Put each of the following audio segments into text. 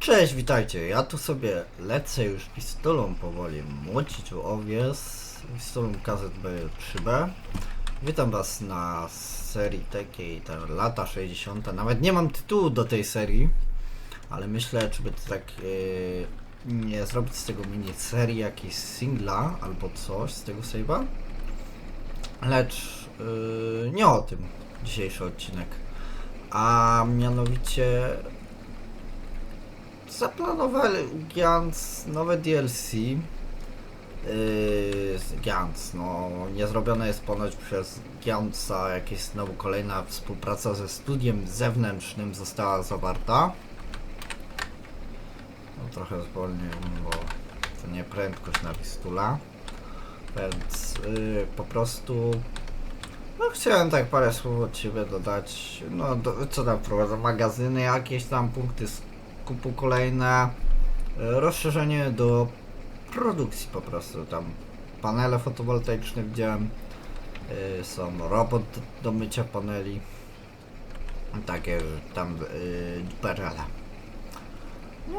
Cześć, witajcie. Ja tu sobie lecę już pistolą powoli młocić owies. Pistolą KZB 3B. Witam was na serii takiej tam lata 60. Nawet nie mam tytułu do tej serii, ale myślę, czy by to tak yy, nie zrobić z tego mini serii jakiejś singla albo coś z tego save'a. Lecz yy, nie o tym dzisiejszy odcinek. A mianowicie zaplanowali Giants nowe DLC. Yy, z Giants, no nie zrobione jest ponoć przez Giantsa jakieś znowu kolejna współpraca ze studiem zewnętrznym została zawarta. No trochę zwolniłem, bo to nie prędkość na Wistula. Więc yy, po prostu no chciałem tak parę słów od siebie dodać. No do, co tam wprowadzę? Magazyny, jakieś tam punkty skupu kolejne. e, Rozszerzenie do produkcji po prostu. Tam panele fotowoltaiczne widziałem. e, Są robot do mycia paneli. Takie tam yy, perele. No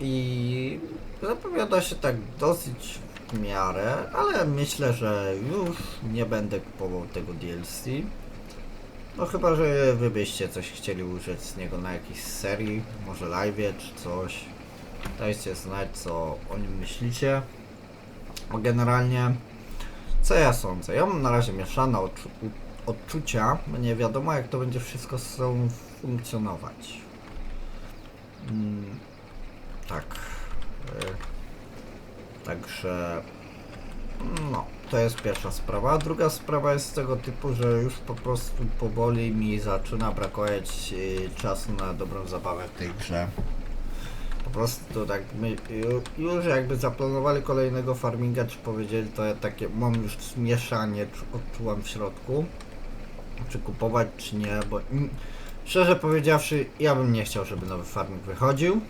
i zapowiada się tak dosyć w miarę, ale myślę, że już nie będę kupował tego DLC. No chyba, że wy byście coś chcieli użyć z niego na jakiejś serii, może live czy coś. Dajcie znać co o nim myślicie. A generalnie, co ja sądzę? Ja mam na razie mieszane odczu odczucia, bo nie wiadomo jak to będzie wszystko z sobą funkcjonować. Mm, tak. Y, Także no, to jest pierwsza sprawa. A druga sprawa jest tego typu, że już po prostu powoli mi zaczyna brakować y, czasu na dobrą zabawę w tej grze. Po prostu tak my ju- już jakby zaplanowali kolejnego farminga, czy powiedzieli, to ja takie mam już zmieszanie, czu- odczułam w środku. Czy kupować, czy nie, bo szczerze powiedziawszy, ja bym nie chciał, żeby nowy farming wychodził.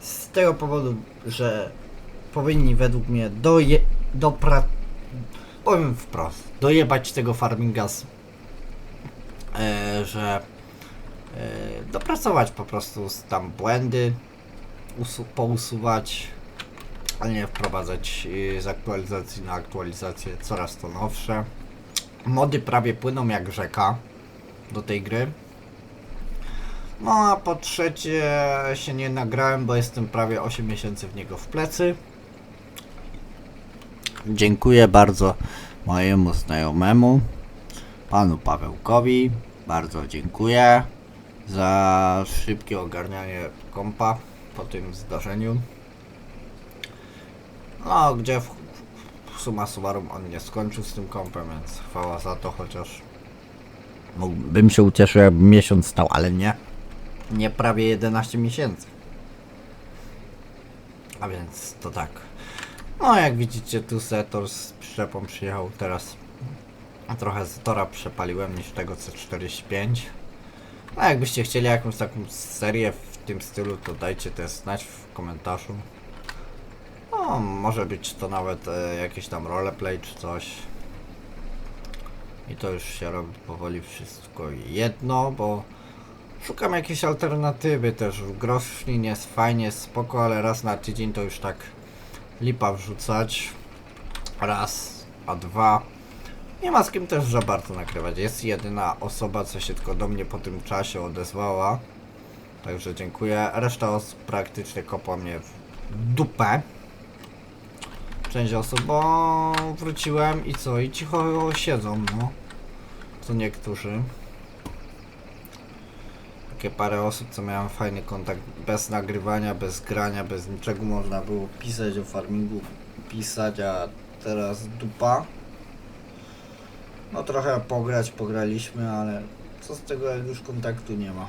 Z tego powodu, że powinni według mnie doje, dopra... powiem wprost, dojebać tego farminga z, e, że e, dopracować po prostu tam błędy, usu, pousuwać, a nie wprowadzać e, z aktualizacji na aktualizację coraz to nowsze. Mody prawie płyną jak rzeka do tej gry. No a po trzecie się nie nagrałem, bo jestem prawie 8 miesięcy w niego w plecy. Dziękuję bardzo mojemu znajomemu, panu Pawełkowi. Bardzo dziękuję za szybkie ogarnianie kompa po tym zdarzeniu. No, gdzie w, w summa summarum on nie skończył z tym kompem, więc chwała za to, chociaż mógłbym się ucieszył, jakby miesiąc stał, ale nie. Nie prawie 11 miesięcy. A więc to tak. No jak widzicie tu Zetor z przyczepą przyjechał teraz. Trochę Zetora przepaliłem niż tego C45 No jakbyście chcieli jakąś taką serię w tym stylu to dajcie też znać w komentarzu. No może być to nawet e, jakieś tam roleplay czy coś. I to już się robi powoli wszystko jedno, bo Szukam jakiejś alternatywy też. Grosznin jest fajnie, spoko, ale raz na tydzień to już tak lipa wrzucać. Raz, a dwa. Nie ma z kim też za bardzo nagrywać. Jest jedyna osoba, co się tylko do mnie po tym czasie odezwała. Także dziękuję. Reszta osób praktycznie kopła mnie w dupę. Część osób, bo wróciłem i co? I cicho siedzą, no. Co niektórzy takie parę osób, co miałem fajny kontakt bez nagrywania, bez grania, bez niczego można było pisać o farmingu, pisać, a teraz dupa. No trochę pograć, pograliśmy, ale co z tego jak już kontaktu nie ma.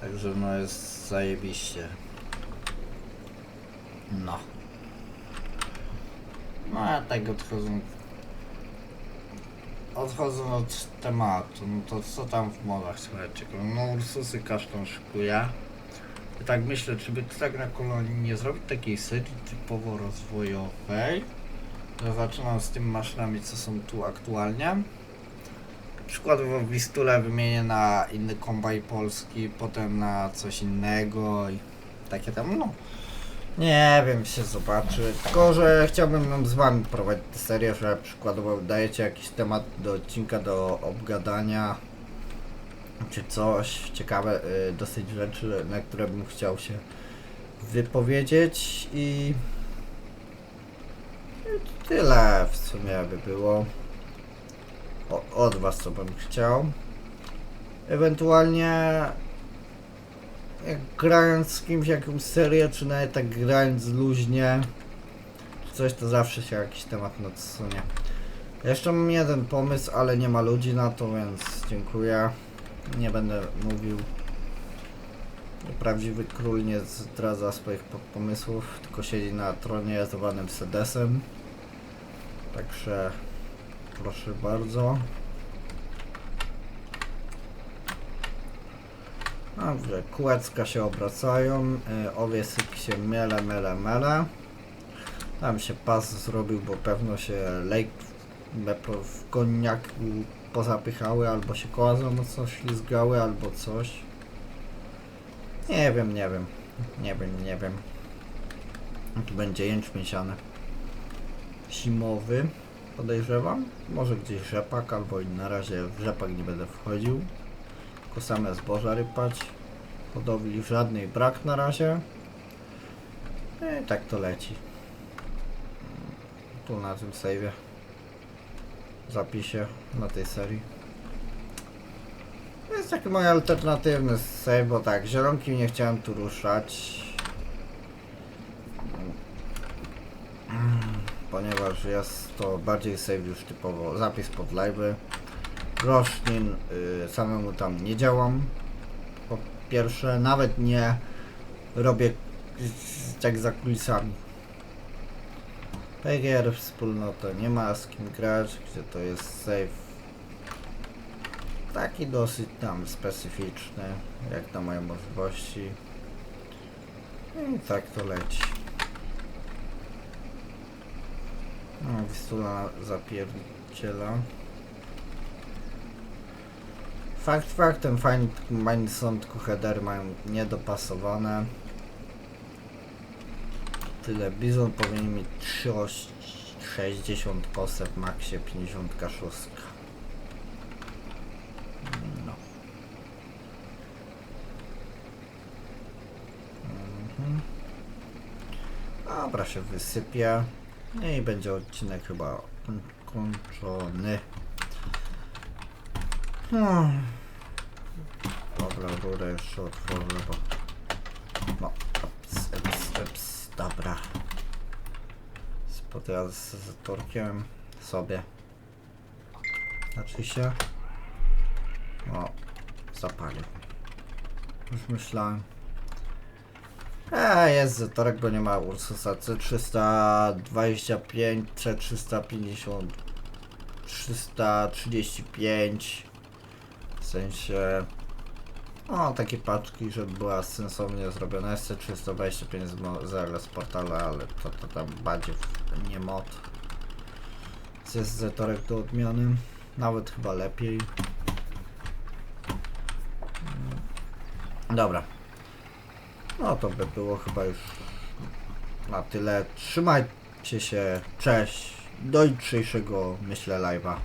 Także no jest zajebiście. No. No a tak odchodzą Odchodząc od tematu, no to co tam w modach słuchajcie? No Ursusy kasztan szykuje. I tak myślę, czy by tak na kolonii nie zrobić takiej serii typowo rozwojowej. Zaczynam z tymi maszynami, co są tu aktualnie. przykładowo Wistulę wymienię na inny kombaj polski, potem na coś innego i takie tam, no. Nie wiem, się zobaczy. Tylko, że chciałbym z wami prowadzić tę serię, że przykładowo dajecie jakiś temat do odcinka do obgadania, czy coś ciekawe, y, dosyć rzeczy, na które bym chciał się wypowiedzieć i i tyle w sumie by było o, od was, co bym chciał. Ewentualnie jak grając z kimś jakąś serię, czy nawet tak grając luźnie, coś, to zawsze się jakiś temat nadsunie. Jeszcze mam jeden pomysł, ale nie ma ludzi na to, więc dziękuję. Nie będę mówił. Prawdziwy król nie zdradza swoich po- pomysłów, tylko siedzi na tronie zwanym Sedesem. Także proszę bardzo. Dobrze, kółeczka się obracają, y, owiesek się mele, mele, mele. Tam się pas zrobił, bo pewno się lejk w- koniaku pozapychały, albo się koła za mocno ślizgały, albo coś. Nie wiem, nie wiem. Nie wiem, nie wiem. Tu będzie jęczmień siany. Zimowy, podejrzewam. Może gdzieś rzepak, albo na razie w rzepak nie będę wchodził. Tylko same zboża rypać. Hodowli żadnej brak na razie. I tak to leci. Tu na tym save'ie. Zapisie na tej serii. To jest taki mój alternatywny save, bo tak, zielonki nie chciałem tu ruszać. Ponieważ jest to bardziej save już typowo zapis pod live'y. Roślin y, samemu tam nie działam. Po pierwsze, nawet nie robię tak za kulisami. PGR wspólnota nie ma z kim grać, gdzie to jest save taki dosyć tam specyficzny, jak na moje możliwości. I tak to leci. No, Wistula zapierdziela. Fakt faktem, są tylko headery mają niedopasowane. Tyle, Bizon powinien mieć 360 posep, maksie 56. No. Mhm. Dobra, się wysypie. No i będzie odcinek chyba kończony. Hmm. Dobra, rurę jeszcze otworzę, bo... No, eps, eps, eps, dobra. Spotykam z, z Torkiem sobie. Znaczy się... O, zapalił. Już myślałem. A jest Zetorek, bo nie ma Ursusa C325, C350, 335. W sensie. O, takie paczki, żeby była sensownie zrobiona. Jest C325 z, z LS portala, ale to, to tam bardziej nie mod. Jest Zetorek do odmiany. Nawet chyba lepiej. Dobra. No to by było chyba już na tyle. Trzymajcie się. Cześć. Do jutrzejszego, myślę, live'a.